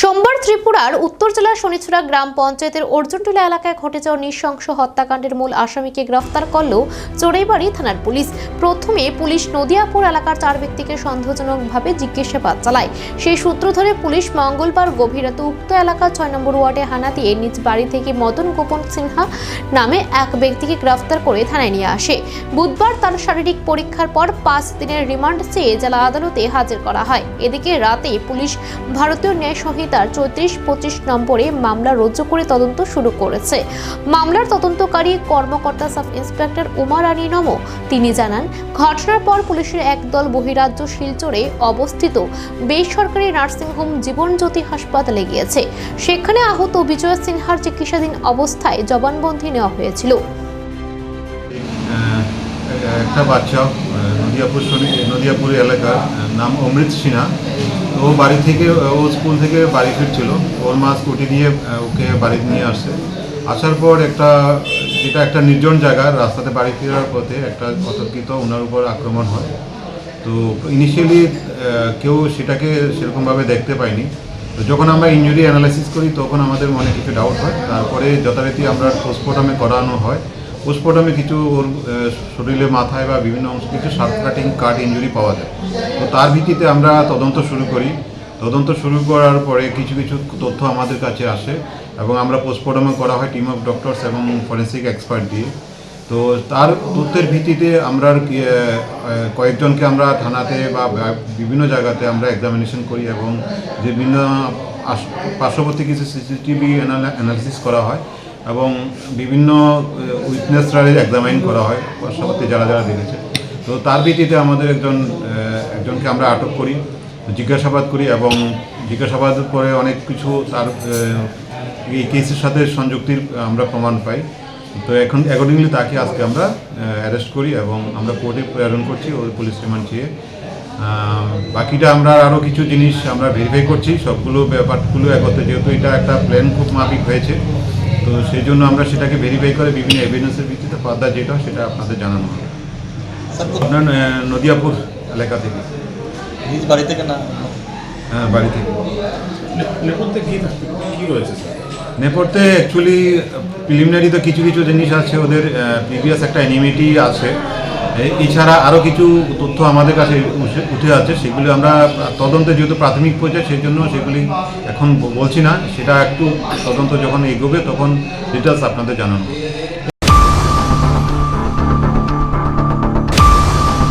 সোমবার ত্রিপুরার উত্তর জেলার শনিছড়া গ্রাম পঞ্চায়েতের অর্জুনটিলা এলাকায় ঘটে যাওয়া নৃশংস হত্যাকাণ্ডের মূল আসামিকে গ্রেফতার করল চোরাইবাড়ি থানার পুলিশ। প্রথমে পুলিশ নদিয়াপুর এলাকার চার ব্যক্তিকে সন্দেহজনকভাবে জিজ্ঞাসাবাদ চালায়। সেই সূত্র ধরে পুলিশ মঙ্গলবার গভীর রাতে উক্ত এলাকা ছয় নম্বর ওয়ার্ডে হানা দিয়ে নিজ বাড়ি থেকে মদন গোপন সিনহা নামে এক ব্যক্তিকে গ্রেফতার করে থানায় নিয়ে আসে। বুধবার তার শারীরিক পরীক্ষার পর পাঁচ দিনের রিমান্ড চেয়ে জেলা আদালতে হাজির করা হয়। এদিকে রাতে পুলিশ ভারতীয় ন্যায় সংহিতার চৌত্রিশ, পঁচিশ নম্বরে মামলা রুজু করে তদন্ত শুরু করেছে। মামলার তদন্তকারী কর্মকর্তা সাব ইন্সপেক্টর উমা রানী নমো তিনি জানান, ঘটনার পর পুলিশের একদল বহিরাজ্য শিলচরে অবস্থিত বেসরকারি নার্সিংহোম জীবনজ্যোতি হাসপাতালে গিয়েছে। সেখানে আহত বিজয় সিনহার চিকিৎসাধীন অবস্থায় জবানবন্দি নেওয়া হয়েছিল। একটা বাচ্চা নদিয়াপুর নদিয়াপুর এলাকার নাম অমৃত সিনহা। তো ও বাড়ি থেকে, ও স্কুল থেকে বাড়ি ফিরছিল। ওর মা স্কুটি দিয়ে ওকে বাড়ি নিয়ে আসছে। আসার পর একটা যেটা একটা নির্জন জায়গা, রাস্তাতে বাড়ি ফেরার পথে একটা অতর্কিত ওনার উপর আক্রমণ হয়। তো ইনিশিয়ালি কেউ সেটাকে সেরকমভাবে দেখতে পায়নি তো যখন আমরা ইঞ্জুরি অ্যানালাইসিস করি, তখন আমাদের মনে কিছু ডাউট হয়। তারপরে যথারীতি আমরা পোস্টমর্টমে করানো হয়। পোস্টমর্টমে কিছু ওর শরীরে মাথায় বা বিভিন্ন অংশ কিছু শার্প কাটিং কাট ইঞ্জুরি পাওয়া যায়। তো তার ভিত্তিতে আমরা তদন্ত শুরু করি। তদন্ত শুরু করার পরে কিছু কিছু তথ্য আমাদের কাছে আসে এবং আমরা পোস্টমর্টমে করা হয় টিম অফ ডক্টরস এবং ফরেন্সিক এক্সপার্ট দিয়ে। তো তার তথ্যের ভিত্তিতে আমরা কয়েকজনকে আমরা থানাতে বা বিভিন্ন জায়গাতে আমরা এক্সামিনেশন করি এবং বিভিন্ন পার্শ্ববর্তী কিছু সিসিটিভি অ্যানালিসিস করা হয় এবং বিভিন্ন উইটনেসরা এক্সামাইন করা হয় পার্শ্ববর্তী যারা যারা দেখেছে। তো তার ভিত্তিতে আমাদের একজন একজনকে আমরা আটক করি, জিজ্ঞাসাবাদ করি এবং জিজ্ঞাসাবাদের পরে অনেক কিছু তার এই কেসের সাথে সংযুক্তির আমরা প্রমাণ পাই। তো এখন অ্যাকর্ডিংলি তাকে আজকে আমরা অ্যারেস্ট করি এবং আমরা কোর্টে প্রেরণ করছি ওই পুলিশ রিমান্ড চেয়ে। বাকিটা আমরা আরও কিছু জিনিস আমরা ভেরিফাই করছি, সবগুলো ব্যাপারগুলো একত্রে, যেহেতু এটা একটা প্ল্যান খুব মাফিক হয়েছে তো সেই জন্য আমরা সেটাকে ভেরিফাই করে বিভিন্ন এভিডেন্সের ভিত্তিতে ফার্দার যেটা হয় সেটা আপনাদের জানানো হবে। আপনার নদিয়াপুর এলাকা থেকে। নিজ বাড়ি থেকে না হ্যাঁ বাড়ি থেকে। নেপথ্যে কি থাকবে রয়েছে নেপথ্যে অ্যাকচুয়ালি প্রিলিমিনারি তো কিছু কিছু জিনিস আছে। ওদের প্রিভিয়াস একটা অ্যানিমিটি আছে। এছাড়া আরও কিছু তথ্য আমাদের কাছে উঠে- আছে সেগুলি আমরা তদন্তে যেহেতু প্রাথমিক পর্যায়ে সেই জন্য সেগুলি এখন বলছি না সেটা একটু তদন্ত যখন এগোবে, তখন ডিটেলস আপনাদের জানানো।